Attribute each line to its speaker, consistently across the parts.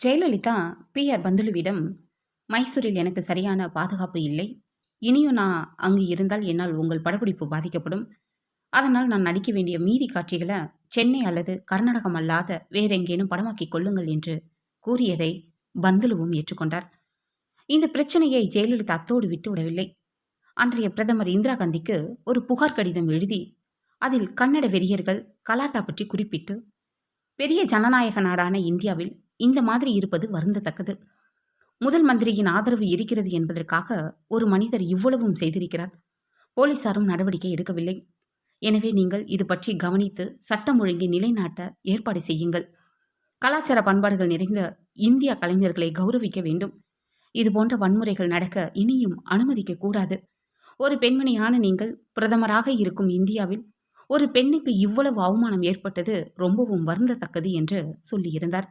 Speaker 1: Jayalalithaa B R பந்துலுவிடம் மைசூரில் எனக்கு சரியான பாதுகாப்பு இல்லை. இனியும் நான் அங்கு இருந்தால் என்னால் உங்கள் படப்பிடிப்பு பாதிக்கப்படும். அதனால் நான் நடிக்க வேண்டிய மீதி காட்சிகளை சென்னை அல்லது கர்நாடகம் அல்லாத வேறெங்கேனும் படமாக்கிக் கொள்ளுங்கள் என்று கூறியதை பந்துலுவும் ஏற்றுக்கொண்டார். இந்த பிரச்சனையை ஜெயலலிதா அத்தோடு விட்டுவிடவில்லை அன்றைய பிரதமர் இந்திரா காந்திக்கு ஒரு புகார் கடிதம் எழுதி அதில் கன்னட வெறியர்கள் கலாட்டா பற்றி குறிப்பிட்டு பெரிய ஜனநாயக நாடான இந்தியாவில் இந்த மாதிரி இருப்பது வருந்தத்தக்கது. முதல் மந்திரியின் ஆதரவு இருக்கிறது என்பதற்காக ஒரு மனிதர் இவ்வளவும் செய்திருக்கிறார். போலீசாரும் நடவடிக்கை எடுக்கவில்லை. எனவே நீங்கள் இது பற்றி கவனித்து சட்டம் ஒழுங்கை நிலைநாட்ட ஏற்பாடு செய்யுங்கள். கலாச்சார பண்பாடுகள் நிறைந்த இந்தியா கலைஞர்களை கௌரவிக்க வேண்டும். இது போன்ற வன்முறைகள் நடக்க இனியும் அனுமதிக்க கூடாது. ஒரு பெண்மணியான நீங்கள் பிரதமராக இருக்கும் இந்தியாவில் ஒரு பெண்ணுக்கு இவ்வளவு அவமானம் ஏற்பட்டது ரொம்பவும் வருந்தத்தக்கது என்று சொல்லியிருந்தார்.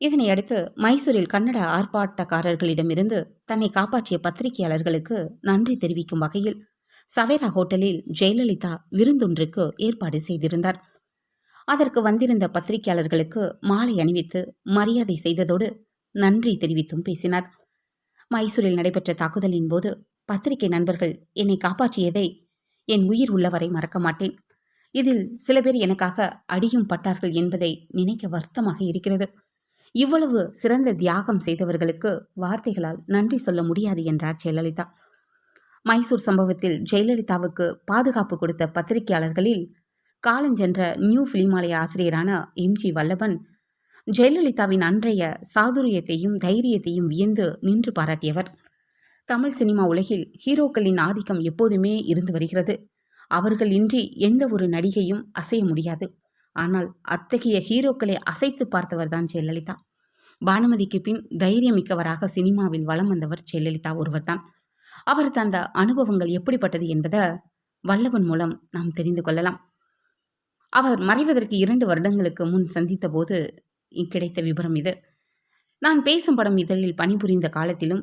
Speaker 1: இதனை அடுத்து மைசூரில் கன்னட ஆர்ப்பாட்டக்காரர்களிடமிருந்து தன்னை காப்பாற்றிய பத்திரிகையாளர்களுக்கு நன்றி தெரிவிக்கும் வகையில் சவேரா ஹோட்டலில் ஜெயலலிதா விருந்தொன்றுக்கு ஏற்பாடு செய்திருந்தார். அதற்கு வந்திருந்த பத்திரிகையாளர்களுக்கு மாலை அணிவித்து மரியாதை செய்ததோடு நன்றி தெரிவித்தும் பேசினார். மைசூரில் நடைபெற்ற தாக்குதலின் போது பத்திரிகை நண்பர்கள் என்னை காப்பாற்றியதை என் உயிர் உள்ளவரை மறக்க மாட்டேன். இதில் சில பேர் எனக்காக அடியும் பட்டார்கள் என்பதை நினைக்க வருத்தமாக இருக்கிறது. இவ்வளவு சிறந்த தியாகம் செய்தவர்களுக்கு வார்த்தைகளால் நன்றி சொல்ல முடியாது என்றார் ஜெயலலிதா. மைசூர் சம்பவத்தில் ஜெயலலிதாவுக்கு பாதுகாப்பு கொடுத்த பத்திரிகையாளர்களில் காலஞ்சென்ற நியூ பிலிமாலய ஆசிரியரான எம்ஜி வல்லபன் ஜெயலலிதாவின் அன்றைய சாதுரியத்தையும் தைரியத்தையும் வியந்து நின்று பாராட்டியவர். தமிழ் சினிமா உலகில் ஹீரோக்களின் ஆதிக்கம் எப்போதுமே இருந்து வருகிறது. அவர்கள் இன்றி எந்த ஒரு நடிகையும் அசைய முடியாது. ஆனால் அத்தகைய ஹீரோக்களை அசைத்து பார்த்தவர் தான் ஜெயலலிதா பானுமதிக்கு பின் தைரியமிக்கவராக சினிமாவில் வலம் வந்தவர் ஜெயலலிதா ஒருவர்தான். அவரது அந்த அனுபவங்கள் எப்படிப்பட்டது என்பதை வல்லவன் மூலம் நாம் தெரிந்து கொள்ளலாம். அவர் மறைவதற்கு இரண்டு வருடங்களுக்கு முன் சந்தித்த போது கிடைத்த விபரம் இது. நான் பேசும் படம் இதழில் பணிபுரிந்த காலத்திலும்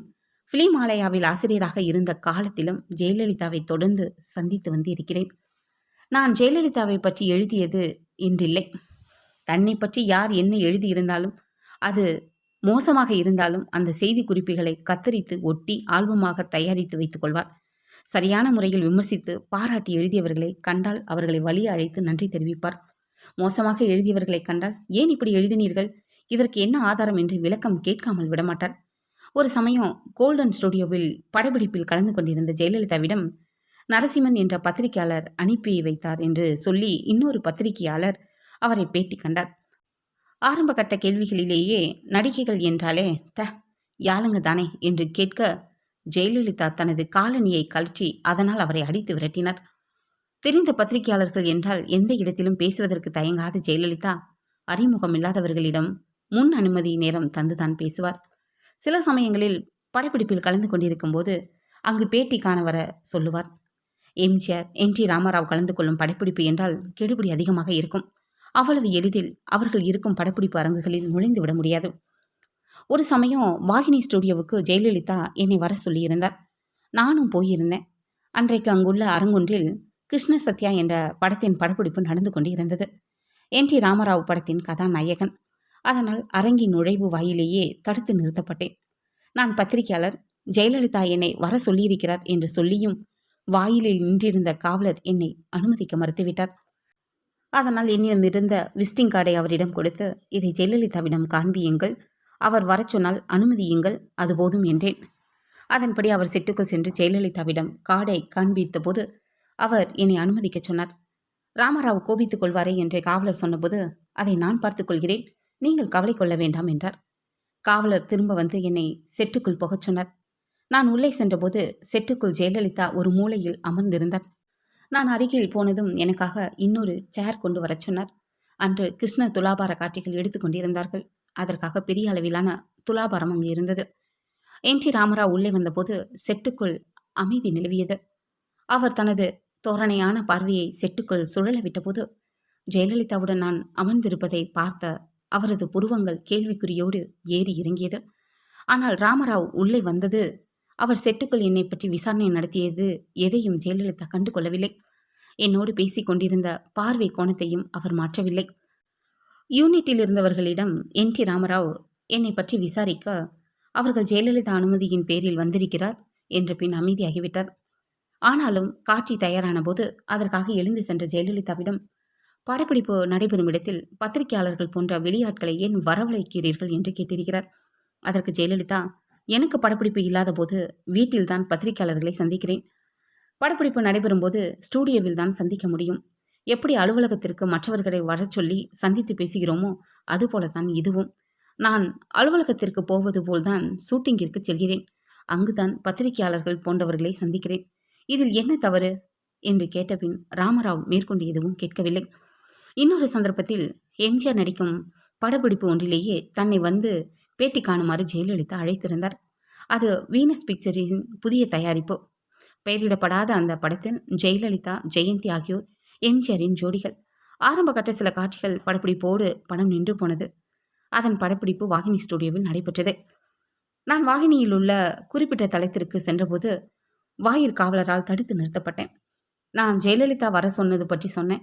Speaker 1: பிலிம் ஆலயாவில் ஆசிரியராக இருந்த காலத்திலும் ஜெயலலிதாவை தொடர்ந்து சந்தித்து வந்து இருக்கிறேன். நான் ஜெயலலிதாவை பற்றி எழுதியது என்றில்லை தன்னை பற்றி யார் என்ன எழுதியிருந்தாலும் அது மோசமாக இருந்தாலும் அந்த செய்தி குறிப்புகளை கத்தரித்து ஒட்டி ஆல்பமாக தயாரித்து வைத்துக் கொள்வார். சரியான முறையில் விமர்சித்து பாராட்டி எழுதியவர்களை கண்டால் அவர்களை வழி அழைத்து நன்றி தெரிவிப்பார். மோசமாக எழுதியவர்களை கண்டால் ஏன் இப்படி எழுதினீர்கள்? இதற்கு என்ன ஆதாரம் என்று விளக்கம் கேட்காமல் விடமாட்டார். ஒரு சமயம் கோல்டன் ஸ்டுடியோவில் படப்பிடிப்பில் கலந்து கொண்டிருந்த ஜெயலலிதாவிடம் நரசிம்மன் என்ற பத்திரிகையாளர் அனுப்பி வைத்தார் என்று சொல்லி இன்னொரு பத்திரிகையாளர் அவரை பேட்டி கண்டார். ஆரம்ப கட்ட கேள்விகளிலேயே நடிகைகள் என்றாலே த யாளுங்க தானே? என்று கேட்க ஜெயலலிதா தனது காலணியை கழற்றி அதனால் அவரை அடித்து விரட்டினார். தெரிந்த பத்திரிகையாளர்கள் என்றால் எந்த இடத்திலும் பேசுவதற்கு தயங்காத ஜெயலலிதா. அறிமுகம் இல்லாதவர்களிடம் முன் அனுமதி நேரம் தந்துதான் பேசுவார். சில சமயங்களில் படப்பிடிப்பில் கலந்து கொண்டிருக்கும் போது அங்கு பேட்டி காண வர சொல்லுவார். எம்ஜிஆர் என் டி ராமராவ் கலந்து கொள்ளும் படப்பிடிப்பு என்றால் கெடுபிடி அதிகமாக இருக்கும். அவ்வளவு எளிதில் அவர்கள் இருக்கும் படப்பிடிப்பு அரங்குகளில் நுழைந்து விட முடியாது. ஒரு சமயம் வாகினி ஸ்டுடியோவுக்கு ஜெயலலிதா என்னை வர சொல்லியிருந்தார். நானும் போயிருந்தேன். அன்றைக்கு அங்குள்ள அரங்குன்றில் கிருஷ்ண சத்யா என்ற படத்தின் படப்பிடிப்பு நடந்து கொண்டிருந்தது. என் டி ராமராவ் படத்தின் கதாநாயகன். அதனால் அரங்கின் நுழைவு வாயிலேயே தடுத்து நிறுத்தப்பட்டேன். நான் பத்திரிகையாளர் ஜெயலலிதா என்னை வர சொல்லியிருக்கிறார் என்று சொல்லியும் வாயிலில் நின்றிருந்த காவலர் என்னை அனுமதிக்க மறுத்துவிட்டார். அதனால் என்னிடம் இருந்த விசிட்டிங் கார்டை அவரிடம் கொடுத்து இதை ஜெயலலிதாவிடம் காண்பியுங்கள். அவர் வரச் சொன்னால் அனுமதியுங்கள். அது போதும் என்றேன். அதன்படி அவர் செட்டுக்குள் சென்று ஜெயலலிதாவிடம் கார்டை காண்பித்த போது அவர் என்னை அனுமதிக்கச் சொன்னார். ராமராவ் கோபித்துக் கொள்வாரே என்று காவலர் சொன்னபோது அதை நான் பார்த்துக் கொள்கிறேன். நீங்கள் கவலை கொள்ள வேண்டாம் என்றார். காவலர் திரும்ப வந்து என்னை செட்டுக்குள் போகச் சொன்னார். நான் உள்ளே சென்றபோது செட்டுக்குள் ஜெயலலிதா ஒரு மூலையில் அமர்ந்திருந்தார் நான் அருகில் போனதும் எனக்காக இன்னொரு சேர் கொண்டு வரச் சொன்னார். அன்று கிருஷ்ண துலாபார காட்சிகள் எடுத்துக்கொண்டிருந்தார்கள் அதற்காக பெரிய அளவிலான துலாபாரம் அங்கு இருந்தது. என் டி ராமராவ் உள்ளே வந்தபோது செட்டுக்குள் அமைதி நிலவியது. அவர் தனது தோரணையான பார்வையை செட்டுக்குள் சுழல விட்டபோது ஜெயலலிதாவுடன் நான் அமர்ந்திருப்பதை பார்த்த அவரது புருவங்கள் கேள்விக்குறியோடு ஏறி இறங்கியது. ஆனால் ராமராவ் உள்ளே வந்தது அவர் செட்டுக்குள் என்னை பற்றி விசாரணை நடத்தியது எதையும் ஜெயலலிதா கண்டு கொள்ளவில்லை என்னோடு பேசிக் கொண்டிருந்த பார்வை கோணத்தையும் அவர் மாற்றவில்லை. யூனிட்டில் இருந்தவர்களிடம் என். டி. ராமராவ் என்னை பற்றி விசாரிக்க அவர்கள் ஜெயலலிதா அனுமதியின் பேரில் வந்திருக்கிறார் என்ற பின் அமைதியாகிவிட்டார். ஆனாலும் காட்சி தயாரான போது அதற்காக எழுந்து சென்ற ஜெயலலிதாவிடம் படப்பிடிப்பு நடைபெறும் இடத்தில் பத்திரிகையாளர்கள் போன்ற வெளியாட்களை ஏன் வரவழைக்கிறீர்கள்? என்று கேட்டிருக்கிறார். அதற்கு ஜெயலலிதா எனக்கு படப்பிடிப்பு இல்லாத போது வீட்டில்தான் பத்திரிகையாளர்களை சந்திக்கிறேன். படப்பிடிப்பு நடைபெறும் போது ஸ்டூடியோவில் தான் சந்திக்க முடியும். எப்படி அலுவலகத்திற்கு மற்றவர்களை வரச் சொல்லி சந்தித்து பேசுகிறோமோ அதுபோலத்தான் இதுவும். நான் அலுவலகத்திற்கு போவது போல்தான் ஷூட்டிங்கிற்கு செல்கிறேன். அங்குதான் பத்திரிகையாளர்கள் போன்றவர்களை சந்திக்கிறேன். இதில் என்ன தவறு? என்று கேட்டபின் ராமராவ் மேற்கொண்டு எதுவும் கேட்கவில்லை. இன்னொரு சந்தர்ப்பத்தில் எம்ஜிஆர் நடிக்கும் படப்பிடிப்பு ஒன்றிலேயே தன்னை வந்து பேட்டி காணுமாறு ஜெயலலிதா அழைத்திருந்தார். அது வீனஸ் பிக்சரின் புதிய தயாரிப்பு. பெயரிடப்படாத அந்த படத்தில் ஜெயலலிதா ஜெயந்தி ஆகியோர் எம்ஜிஆரின் ஜோடிகள். ஆரம்ப கட்ட சில காட்சிகள் படப்பிடிப்போடு படம் நின்று போனது. அதன் படப்பிடிப்பு வாகினி ஸ்டுடியோவில் நடைபெற்றது. நான் வாகினியில் உள்ள குறிப்பிட்ட தளத்திற்கு சென்றபோது வாயிற் காவலரால் தடுத்து நிறுத்தப்பட்டேன். நான் ஜெயலலிதா வர சொன்னது பற்றி சொன்னேன்.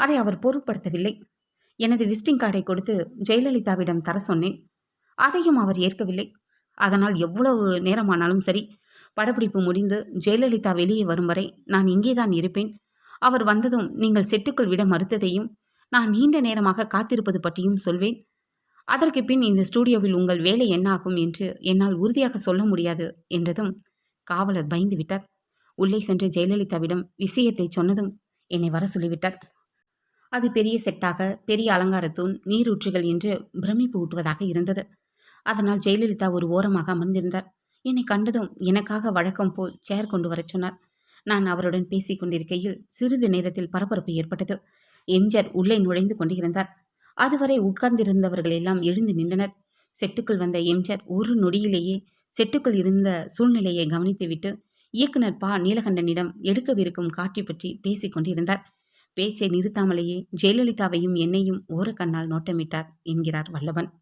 Speaker 1: அதை அவர் பொருட்படுத்தவில்லை. எனது விசிட்டிங் கார்டை கொடுத்து ஜெயலலிதாவிடம் தர சொன்னேன். அதையும் அவர் ஏற்கவில்லை. அதனால் எவ்வளவு நேரமானாலும் சரி படப்பிடிப்பு முடிந்து ஜெயலலிதா வெளியே வரும் வரை நான் இங்கேதான் இருப்பேன். அவர் வந்ததும் நீங்கள் செட்டுக்குள் விட மறுத்ததையும் நான் நீண்ட நேரமாக காத்திருப்பது பற்றியும் சொல்வேன். அதற்கு பின் இந்த ஸ்டூடியோவில் உங்கள் வேலை என்னாகும் என்று என்னால் உறுதியாக சொல்ல முடியாது என்றதும் காவலர் பயந்து விட்டார் உள்ளே சென்று ஜெயலலிதாவிடம் விஷயத்தை சொன்னதும் என்னை வர சொல்லிவிட்டார். அது பெரிய செட்டாக பெரிய அலங்காரத்தூண் நீரூற்றுகள் என்று பிரமிப்பு ஊட்டுவதாக இருந்தது. அதனால் ஜெயலலிதா ஒரு ஓரமாக அமர்ந்திருந்தார். என்னை கண்டதும் எனக்காக வழக்கம் போல் சேர் கொண்டு வரச் சொன்னார். நான் அவருடன் பேசிக் கொண்டிருக்கையில் சிறிது நேரத்தில் பரபரப்பு ஏற்பட்டது. எம்ஜிஆர் உள்ளே நுழைந்து கொண்டிருந்தார். அதுவரை உட்கார்ந்திருந்தவர்கள் எல்லாம் எழுந்து நின்றனர். செட்டுக்குள் வந்த எம்ஜிஆர் ஒரு நொடியிலேயே செட்டுக்குள் இருந்த சூழ்நிலையை கவனித்துவிட்டு இயக்குனர் பா. நீலகண்டனிடம் எடுக்கவிருக்கும் காட்சி பற்றி பேசிக் கொண்டிருந்தார். பேச்சை நிறுத்தாமலேயே ஜெயலலிதாவையும் என்னையும் ஓரக்கண்ணால் நோட்டமிட்டார் என்கிறார் வல்லவன்.